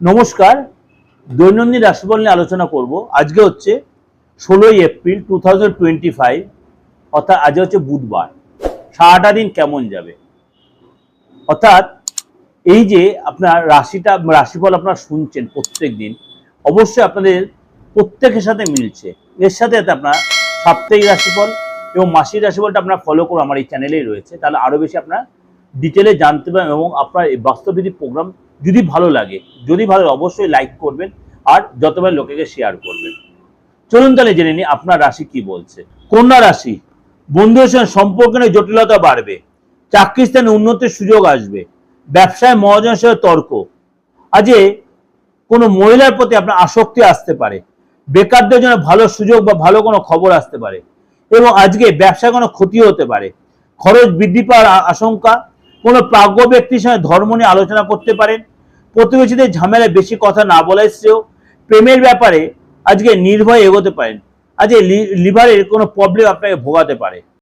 নমস্কার, দৈনন্দিন রাশিফল নিয়ে আলোচনা করব। আজকে হচ্ছে ষোলোই April two thousand twenty five, অর্থাৎ আজ হচ্ছে বুধবার। সারাটা দিন কেমন যাবে? অর্থাৎ এই যে আপনার রাশিটা, রাশিফল আপনারা শুনছেন প্রত্যেক দিন, অবশ্যই আপনাদের প্রত্যেকের সাথে মিলছে। এর সাথে সাথে আপনার সাপ্তাহিক রাশিফল এবং মাসিক রাশিফলটা আপনারা ফলো করুন আমার এই চ্যানেলেই রয়েছে। তাহলে আরও বেশি আপনার ডিটেলে জানতে পারবেন এবং আপনার এই বাস্তববিধি প্রোগ্রাম যদি ভালো লাগে, যদি ভালো অবশ্যই লাইক করবেন আর যতবার লোকেকে শেয়ার করবেন। চলুন তাহলে জেনে নিই আপনার রাশি কি বলছে। কন্যা রাশি, বন্ধুদের সঙ্গে সম্পর্ক নিয়ে জটিলতা বাড়বে চাকরি স্থানে উন্নতির সুযোগ আসবে, ব্যবসায় মহাজনের সাথে তর্ক। আজে কোনো মহিলার প্রতি আপনার আসক্তি আসতে পারে, বেকারদের জন্য ভালো সুযোগ বা ভালো কোনো খবর আসতে পারে এবং আজকে ব্যবসায় কোনো ক্ষতি হতে পারে, খরচ বৃদ্ধি পাওয়ার আশঙ্কা কোনো প্রাজ্ঞ ব্যক্তির সঙ্গে ধর্ম নিয়ে আলোচনা করতে পারেন। প্রতিবেশীদের ঝামেলায় বেশি কথা না বলাই শ্রেয়। প্রেমের ব্যাপারে আজকে নির্ভয়ে এগোতে পারেন। আজকে লিভারের কোনো প্রবলেম আপনাকে ভোগাতে পারে।